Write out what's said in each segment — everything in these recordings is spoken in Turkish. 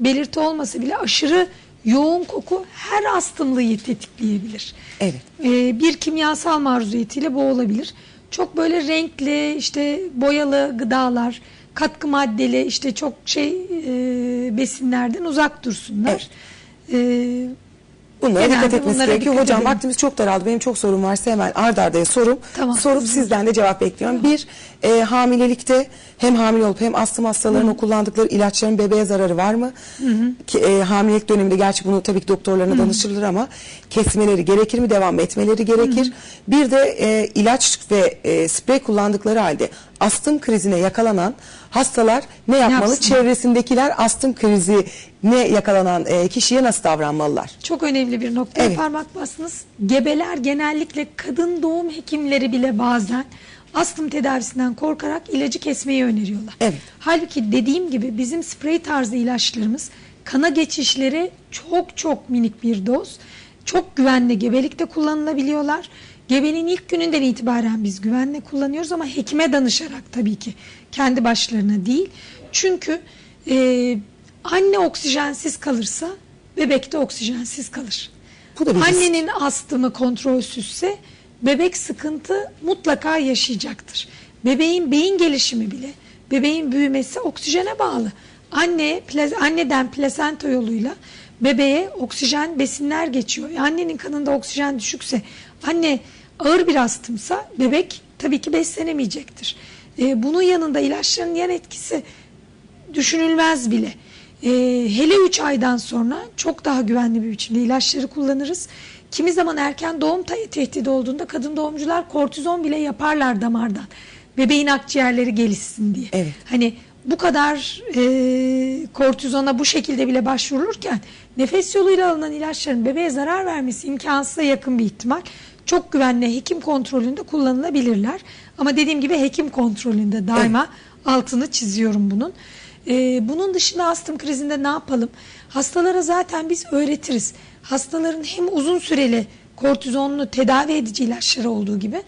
belirti olmasa bile aşırı yoğun koku her astımlıyı tetikleyebilir. Evet. Ee, bir kimyasal maruziyetiyle bu olabilir. Çok böyle renkli işte boyalı gıdalar, katkı maddeli işte çok şey e, besinlerden uzak dursunlar. Ee, Bunlara Genelde dikkat etmesi bunlara gerekiyor. dikkat Hocam edelim. vaktimiz çok daraldı. Benim çok sorum varsa hemen ard ardaya sorum. Tamam. Sorup sizden de cevap bekliyorum. Bir, e, hamilelikte hem hamile olup hem astım hastalarının kullandıkları ilaçların bebeğe zararı var mı? Ki, e, hamilelik döneminde gerçi bunu tabii ki doktorlarına danışılır ama kesmeleri gerekir mi? Devam etmeleri gerekir. Bir de e, ilaç ve e, sprey kullandıkları halde astım krizine yakalanan hastalar ne yapmalı? yapsın? Çevresindekiler astım krizi ne yakalanan e, kişiye nasıl davranmalılar? Çok önemli bir noktaya Evet. parmak bastınız. Gebeler genellikle kadın doğum hekimleri bile bazen astım tedavisinden korkarak ilacı kesmeyi öneriyorlar. Evet. Halbuki dediğim gibi bizim sprey tarzı ilaçlarımız kana geçişleri çok çok minik bir doz. Çok güvenli gebelikte kullanılabiliyorlar. Gebeliğin ilk gününden itibaren biz güvenle kullanıyoruz ama hekime danışarak tabii ki. Kendi başlarına değil. Çünkü e, anne oksijensiz kalırsa bebek de oksijensiz kalır. Bu da bir. Annenin astımı kontrolsüzse bebek sıkıntı mutlaka yaşayacaktır. Bebeğin beyin gelişimi bile, bebeğin büyümesi oksijene bağlı. Anne, anneden plasenta yoluyla bebeğe oksijen besinler geçiyor. E, annenin kanında oksijen düşükse, anne ağır bir astımsa bebek tabii ki beslenemeyecektir. E, bunun yanında ilaçların yan etkisi düşünülmez bile. Ee, hele 3 aydan sonra çok daha güvenli bir biçimde ilaçları kullanırız. Kimi zaman erken doğum te- tehdidi olduğunda kadın doğumcular kortizon bile yaparlar damardan. Bebeğin akciğerleri gelişsin diye. Evet. Hani bu kadar e, kortizona bu şekilde bile başvurulurken nefes yoluyla alınan ilaçların bebeğe zarar vermesi imkansıza yakın bir ihtimal. Çok güvenli hekim kontrolünde kullanılabilirler. Ama dediğim gibi hekim kontrolünde daima altını çiziyorum bunun. Ee, bunun dışında astım krizinde ne yapalım? Hastalara zaten biz öğretiriz. Hastaların hem uzun süreli kortizonlu tedavi edici ilaçları olduğu gibi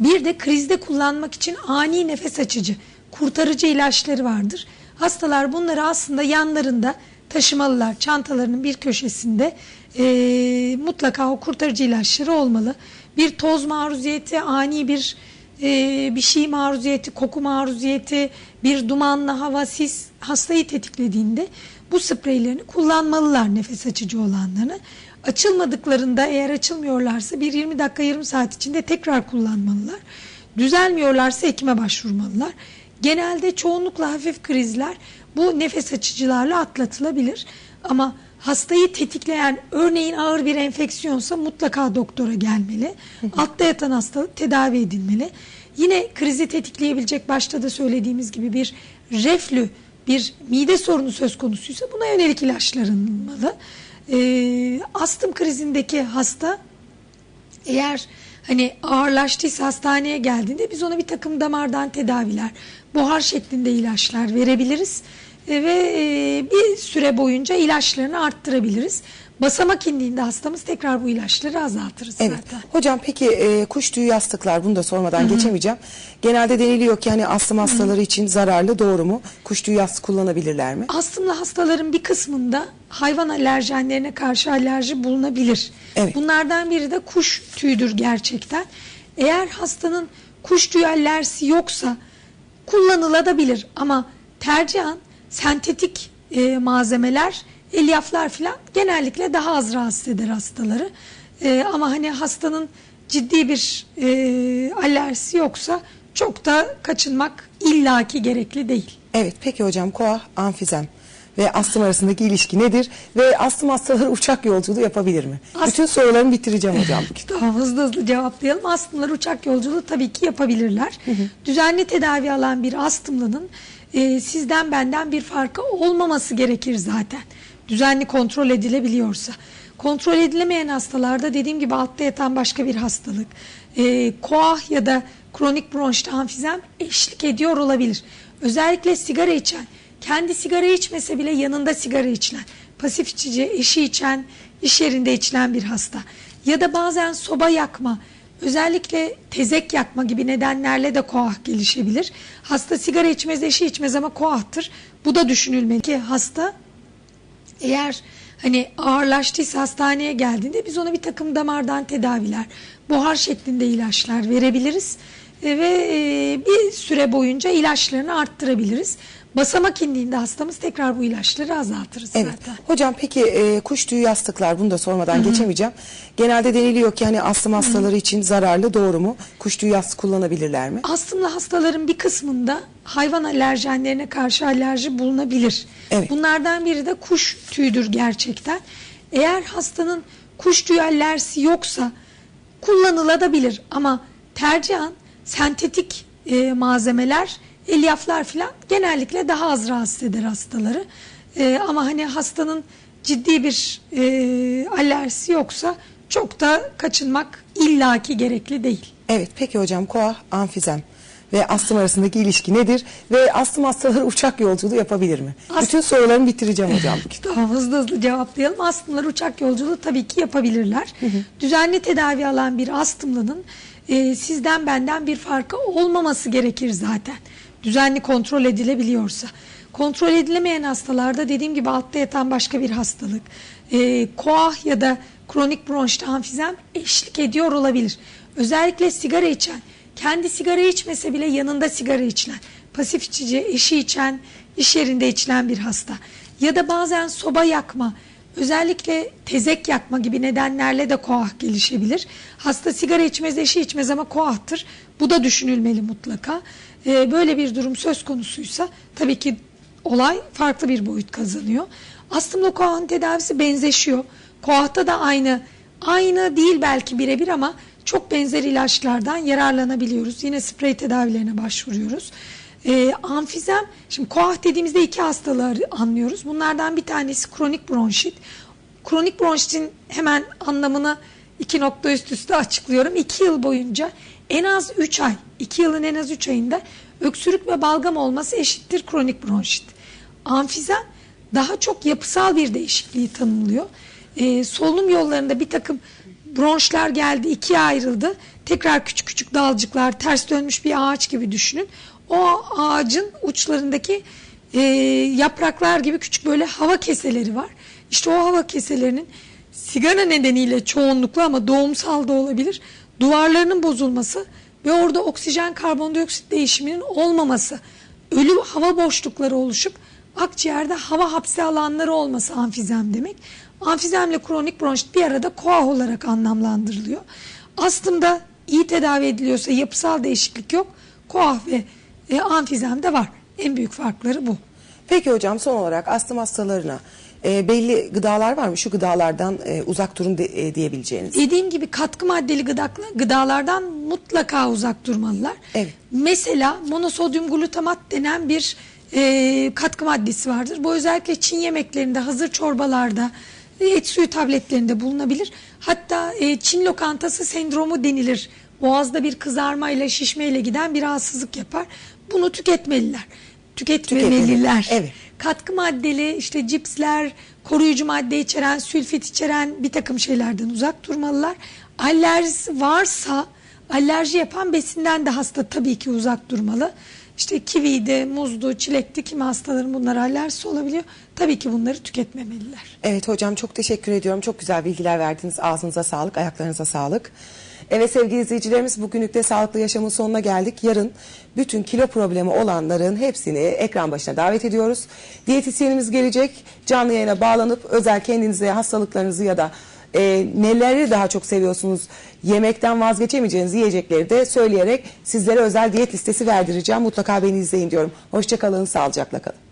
bir de krizde kullanmak için ani nefes açıcı, kurtarıcı ilaçları vardır. Hastalar bunları aslında yanlarında taşımalılar. Çantalarının bir köşesinde eee, mutlaka o kurtarıcı ilaçları olmalı. Bir toz maruziyeti, ani bir e, bir şey maruziyeti, koku maruziyeti, bir dumanlı hava, sis hastayı tetiklediğinde bu spreylerini kullanmalılar nefes açıcı olanlarını. Açılmadıklarında eğer açılmıyorlarsa bir 20 dakika yarım saat içinde tekrar kullanmalılar. Düzelmiyorlarsa hekime başvurmalılar. Genelde çoğunlukla hafif krizler bu nefes açıcılarla atlatılabilir. Ama hastayı tetikleyen örneğin ağır bir enfeksiyonsa mutlaka doktora gelmeli. Altta yatan hastalık tedavi edilmeli. Yine krizi tetikleyebilecek başta da söylediğimiz gibi bir reflü, bir mide sorunu söz konusuysa buna yönelik ilaçlar alınmalı. Ee, astım krizindeki hasta eğer hani ağırlaştıysa hastaneye geldiğinde biz ona bir takım damardan tedaviler, buhar şeklinde ilaçlar verebiliriz E, ve e, bir süre boyunca ilaçlarını arttırabiliriz. Basamak indiğinde hastamız tekrar bu ilaçları azaltırız Evet. zaten. Hocam peki e, kuş tüyü yastıklar bunu da sormadan geçemeyeceğim. Genelde deniliyor ki hani astım hastaları için zararlı doğru mu? Kuş tüyü yastık kullanabilirler mi? Astımlı hastaların bir kısmında hayvan alerjenlerine karşı alerji bulunabilir. Evet. Bunlardan biri de kuş tüyüdür gerçekten. Eğer hastanın kuş tüyü alerjisi yoksa kullanılabilir ama tercihen sentetik e, malzemeler, elyaflar falan genellikle daha az rahatsız eder hastaları. E, ama hani hastanın ciddi bir e, alerjisi yoksa çok da kaçınmak illaki gerekli değil. Evet peki hocam koa amfizem ve astım arasındaki ilişki nedir? Ve astım hastaları uçak yolculuğu yapabilir mi? Ast- Bütün sorularımı bitireceğim hocam. Tamam hızlı hızlı cevaplayalım. Astımlar uçak yolculuğu tabii ki yapabilirler. Düzenli tedavi alan bir astımlının e, sizden benden bir farkı olmaması gerekir zaten. Düzenli kontrol edilebiliyorsa. Kontrol edilemeyen hastalarda dediğim gibi altta yatan başka bir hastalık. E, koah ya da kronik bronşit amfizem eşlik ediyor olabilir. Özellikle sigara içen, kendi sigara içmese bile yanında sigara içilen, pasif içici, eşi içen, iş yerinde içilen bir hasta. Ya da bazen soba yakma, özellikle tezek yakma gibi nedenlerle de koah gelişebilir. Hasta sigara içmez, eşi içmez ama koahtır. Bu da düşünülmeli ki hasta Eğer hani ağırlaştıysa hastaneye geldiğinde biz ona bir takım damardan tedaviler, buhar şeklinde ilaçlar verebiliriz E, ve e, bir süre boyunca ilaçlarını arttırabiliriz. Basamak indiğinde hastamız tekrar bu ilaçları azaltırız Evet. zaten. Hocam peki e, kuş tüyü yastıklar bunu da sormadan geçemeyeceğim. Genelde deniliyor ki hani astım hastaları için zararlı doğru mu? Kuş tüyü yastık kullanabilirler mi? Astımlı hastaların bir kısmında hayvan alerjenlerine karşı alerji bulunabilir. Evet. Bunlardan biri de kuş tüyüdür gerçekten. Eğer hastanın kuş tüyü alerjisi yoksa kullanılabilir ama tercihen sentetik e, malzemeler, elyaflar falan genellikle daha az rahatsız eder hastaları. E, ama hani hastanın ciddi bir e, alerjisi yoksa çok da kaçınmak illaki gerekli değil. Evet peki hocam koa amfizem ve astım arasındaki ilişki nedir? Ve astım hastaları uçak yolculuğu yapabilir mi? Ast- Bütün sorularımı bitireceğim hocam. Tamam hızlı hızlı cevaplayalım. Astımlar uçak yolculuğu tabii ki yapabilirler. Düzenli tedavi alan bir astımlının e, sizden benden bir farkı olmaması gerekir zaten. Düzenli kontrol edilebiliyorsa. Kontrol edilemeyen hastalarda dediğim gibi altta yatan başka bir hastalık. E, koah ya da kronik bronşit amfizem eşlik ediyor olabilir. Özellikle sigara içen, kendi sigara içmese bile yanında sigara içilen, pasif içici, eşi içen, iş yerinde içilen bir hasta. Ya da bazen soba yakma, özellikle tezek yakma gibi nedenlerle de koah gelişebilir. Hasta sigara içmez, eşi içmez ama koahtır. Bu da düşünülmeli mutlaka. Ee, böyle bir durum söz konusuysa tabii ki olay farklı bir boyut kazanıyor. Astımla koahın tedavisi benzeşiyor. Koahta da aynı, aynı değil belki birebir ama çok benzer ilaçlardan yararlanabiliyoruz. Yine sprey tedavilerine başvuruyoruz. Ee, amfizem, şimdi koah dediğimizde iki hastalığı anlıyoruz. Bunlardan bir tanesi kronik bronşit. Kronik bronşitin hemen anlamını iki nokta üst üste açıklıyorum. İki yıl boyunca en az üç ay, iki yılın en az üç ayında öksürük ve balgam olması eşittir kronik bronşit. Amfizem daha çok yapısal bir değişikliği tanımlıyor. Ee, solunum yollarında bir takım bronşlar geldi, ikiye ayrıldı. Tekrar küçük küçük dalcıklar, ters dönmüş bir ağaç gibi düşünün. O ağacın uçlarındaki e, yapraklar gibi küçük böyle hava keseleri var. İşte o hava keselerinin sigara nedeniyle çoğunlukla ama doğumsal da olabilir. Duvarlarının bozulması ve orada oksijen karbondioksit değişiminin olmaması, ölü hava boşlukları oluşup akciğerde hava hapsi alanları olması amfizem demek. Amfizemle kronik bronşit bir arada koah olarak anlamlandırılıyor. Astımda iyi tedavi ediliyorsa yapısal değişiklik yok. Koah ve e, amfizem de var. En büyük farkları bu. Peki hocam son olarak astım hastalarına e, belli gıdalar var mı? Şu gıdalardan e, uzak durun de- e, diyebileceğiniz. Dediğim gibi katkı maddeli gıdakla, gıdalardan mutlaka uzak durmalılar. Evet. Mesela monosodyum glutamat denen bir e, katkı maddesi vardır. Bu özellikle Çin yemeklerinde, hazır çorbalarda, e, et suyu tabletlerinde bulunabilir. Hatta e, Çin lokantası sendromu denilir. Boğazda bir kızarmayla, şişmeyle giden bir rahatsızlık yapar. Bunu tüketmeliler. Tüketmemeliler. Evet. Katkı maddeli işte cipsler, koruyucu madde içeren, sülfit içeren bir takım şeylerden uzak durmalılar. Alerjisi varsa alerji yapan besinden de hasta tabii ki uzak durmalı. İşte kiviydi, muzdu, çilekti kimi hastaların bunlara alerjisi olabiliyor. Tabii ki bunları tüketmemeliler. Evet hocam çok teşekkür ediyorum. Çok güzel bilgiler verdiniz. Ağzınıza sağlık, ayaklarınıza sağlık. Evet sevgili izleyicilerimiz bugünlük de sağlıklı yaşamın sonuna geldik. Yarın bütün kilo problemi olanların hepsini ekran başına davet ediyoruz. Diyetisyenimiz gelecek. Canlı yayına bağlanıp özel kendinize hastalıklarınızı ya da e, neleri daha çok seviyorsunuz yemekten vazgeçemeyeceğiniz yiyecekleri de söyleyerek sizlere özel diyet listesi verdireceğim. Mutlaka beni izleyin diyorum. Hoşçakalın, sağlıcakla kalın.